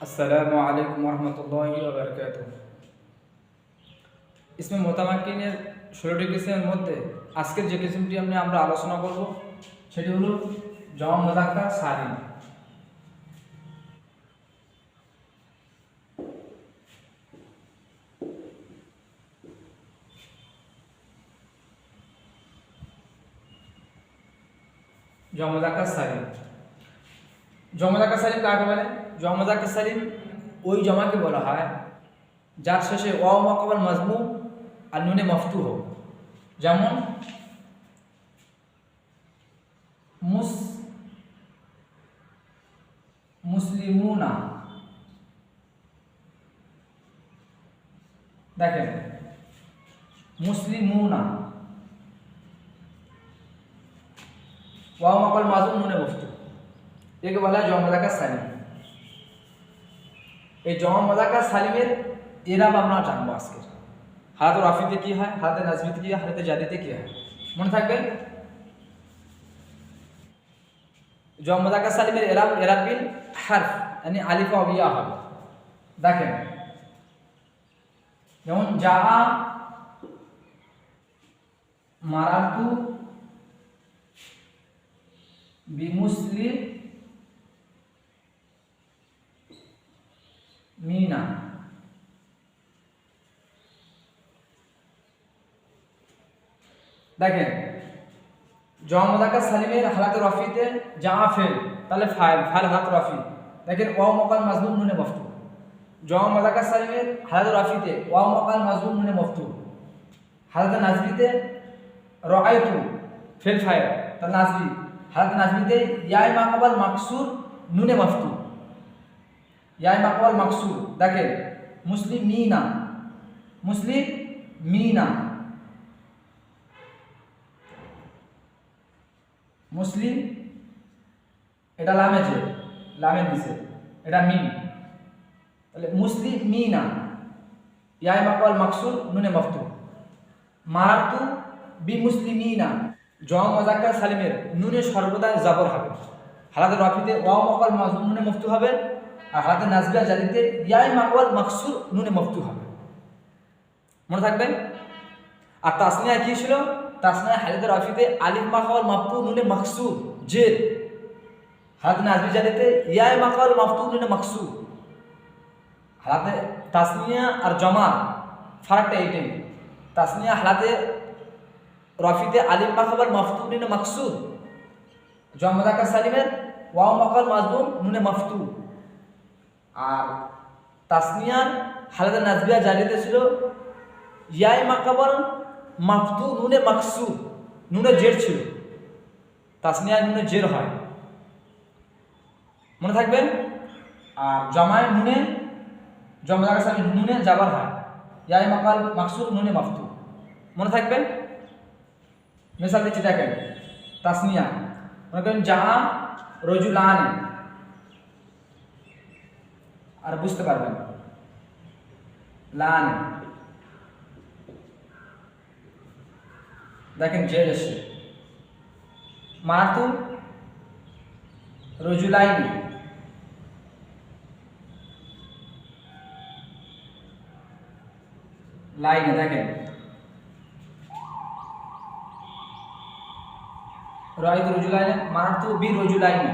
আসসালামু আলাইকুম রহমতুল্লাহি ওবরকাত ইসমে মোতামাকিনের ষোলোটি কিসিমের মধ্যে আজকের যে কিসিমটি আমি আমরা আলোচনা করব সেটি হলো জমা মোদাক্কা সারিন জমদাকা সালিম জমদাকা সালিম কাকে বলে? জমদাকা সালিম ওই জমাকে বলা হয়, যার শেষে ওয়া মকাবাল মজমু আর নুনে মফতু হোক যেমন, মুস, মুসলিমুনা। দেখেন, মুসলিমুনা। ওয়াও মাকাল মাজুম, নুনে বস্তু একে বলা হয় জমদাকা সালিম। এই জমা মদাকা সালিমের এরাব আমরা জানব আজকে। হারাতে রাফিতে কি হয়? হারাতে নাজবিতে কি হয়? হারাতে জাদিতে কি হয়? মনে থাকবে? জমা মদাকা সালিমের এরাব এরাব বিল হারফ মানে আলিফ অবিয়া হবে। দেখেন। যেমন, যাহা মারাতু বিমুসলিম মিনা দেখেন জমদাকা সালিমের হালাত রফিতে জামা ফেল তাহলে ফাইল ফাইল হালাত রফি। দেখেন, ওয়াও মকাল মাজলুম নুনে মফতু। জমদাকা সালিমের হালাত রফিতে ওয়াও মকাল মাজলুম নুনে মফতু। হালাত নাজবিতে রাআইতু, ফেল ফাইল। তাহলে নাজবি হালাত নাজবিতে ইয়াই মাকাবাল মাকসুর নুনে মফতু। ইয়াই মাকাবাল মাকসুর দেখেন, মুসলিম মিনা মুসলিম মিনা, মুসলিম, এটা লামে যে, লামে দিছে, এটা মিন তাহলে মুসলিম মিনা, ইয়াই মাকাল মাকসুর নুনে মফতু মারাতু বি মুসলিম মুসলিমিনা জম মজাক্কার সালিমের নুনে সর্বদা জাবর হবে হালাতে রফিতে ওয়াও মাকাল মাজুম নুনে মফতু হবে হালাতে নাজবিয়া জাদিতে ইয়াই মাকাল মাকসুর নুনে মফতু হবে। মনে থাকবে আর তাসনিয়া কি ছিল? তাসনিয়া হালিতে রফিতে আলিফ মাকাল মাফতু নুনে মাকসুর জের হালাতে নাজবি জাদিতে ইয়াই মাকাল মাফতু নুনে মাকসুর। হালাতে তাসনিয়া আর জমা ফারাকটা এইটাই তাসনিয়া হালাতে রফিতে আলিম মাখাবার মাফতু নুনে মাকসুদ জমদাকা সালিমের ওয়াও মাকাল মাজলুম নুনে মাফতু। আর তাসনিয়ার হালাতে নাজবিয়া জারিতে ছিল ইয়াই মাকাবার মাফতু নুনে মাকসুদ নুনে জের ছিল। তাসনিয়া নুনে জের হয়। মনে থাকবেন? আর জমায় নুনে জমদাকা সালিম নুনে যাবার হয়। ইয়াই মাকাল মাকসুদ নুনে মাফতু। মনে থাকবে মিসাল দিচ্ছি, দেখেন। তাসনিয়া। মনে করেন যাহা রজুলান আর বুঝতে পারবেন লান দেখেন যে এসে মারাতু রজুলাইনি লাইনে দেখেন রাইত রজুলাইনে মারাত্ম বি রজুলাইনে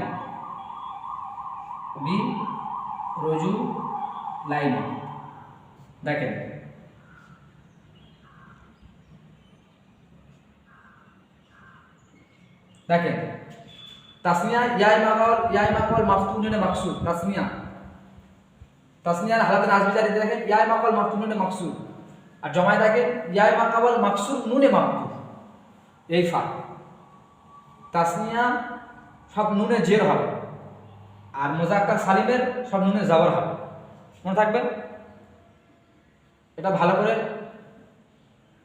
বি রজু লাইনে। দেখেন। দেখেন। তাসমিয়া ইয়াই মাকাল ইয়াই মাকাল মাফতুনে মাকসুদ তাসমিয়া তাসমিয়ার হালাতে নাজবি জারি দেখেন ইয়াই মাকাল মাফতুনে মাকসুদ। আর জমায় দেখেন ইয়াই মাকাবাল মাকসুদ নুনে মাকতু এই ফাঁক তাসনিয়া সব নুনে জের হবে। আর মোজাক্কার সালিমের সব নুনে জাবর হবে। মনে থাকবে এটা ভালো করে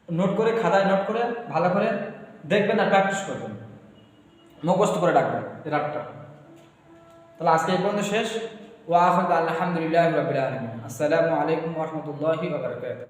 নোট করে, খাতায় নোট করে, ভালো করে দেখবেন আর প্র্যাকটিস করবেন। মুখস্থ করে ডাকবেন এই রাতটা। তাহলে আজকে এই পর্যন্ত শেষ। ওয়া আলহামদুলিল্লাহ রবিল আলমিন। আসসালামু আলাইকুম রহমতুল্লাহি